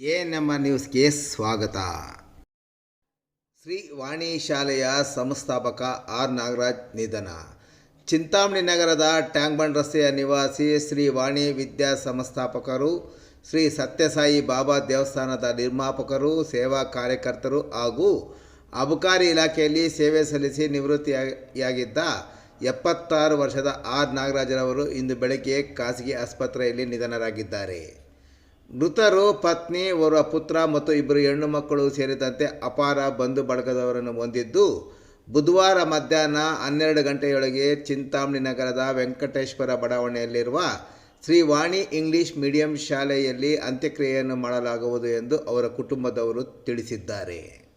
A ನಮ್ಮ ನ್ಯೂಸ್ಗೆ ಸ್ವಾಗತ. ಶ್ರೀ ವಾಣಿ ಶಾಲೆಯ ಸಂಸ್ಥಾಪಕ ಆರ್ ನಾಗರಾಜ್ ನಿಧನ. ಚಿಂತಾಮಣಿ ನಗರದ ಟ್ಯಾಂಕ್ಬಂಡ್ ರಸ್ತೆಯ ನಿವಾಸಿ ಶ್ರೀ ವಾಣಿ ವಿದ್ಯಾ ಸಂಸ್ಥಾಪಕರು, ಶ್ರೀ ಸತ್ಯಸಾಯಿ ಬಾಬಾ ದೇವಸ್ಥಾನದ ನಿರ್ಮಾಪಕರು, ಸೇವಾ ಕಾರ್ಯಕರ್ತರು ಹಾಗೂ ಅಬಕಾರಿ ಇಲಾಖೆಯಲ್ಲಿ ಸೇವೆ ಸಲ್ಲಿಸಿ ನಿವೃತ್ತಿಯಾಗಿದ್ದ ಎಪ್ಪತ್ತಾರು ವರ್ಷದ ಆರ್ ನಾಗರಾಜರವರು ಇಂದು ಬೆಳಗ್ಗೆ ಖಾಸಗಿ ಆಸ್ಪತ್ರೆಯಲ್ಲಿ ನಿಧನರಾಗಿದ್ದಾರೆ. ಮೃತರು, ಪತ್ನಿ ಓರ್ವ ಪುತ್ರ ಮತ್ತು ಇಬ್ಬರು ಹೆಣ್ಣು ಮಕ್ಕಳು ಸೇರಿದಂತೆ ಅಪಾರ ಬಂಧು ಬಳಗದವರನ್ನು ಹೊಂದಿದ್ದು, ಬುಧವಾರ ಮಧ್ಯಾಹ್ನ ಹನ್ನೆರಡು ಗಂಟೆಯೊಳಗೆ ಚಿಂತಾಮಣಿ ನಗರದ ವೆಂಕಟೇಶ್ವರ ಬಡಾವಣೆಯಲ್ಲಿರುವ ಶ್ರೀ ವಾಣಿ ಇಂಗ್ಲಿಷ್ ಮೀಡಿಯಂ ಶಾಲೆಯಲ್ಲಿ ಅಂತ್ಯಕ್ರಿಯೆಯನ್ನು ಮಾಡಲಾಗುವುದು ಎಂದು ಅವರ ಕುಟುಂಬದವರು ತಿಳಿಸಿದ್ದಾರೆ.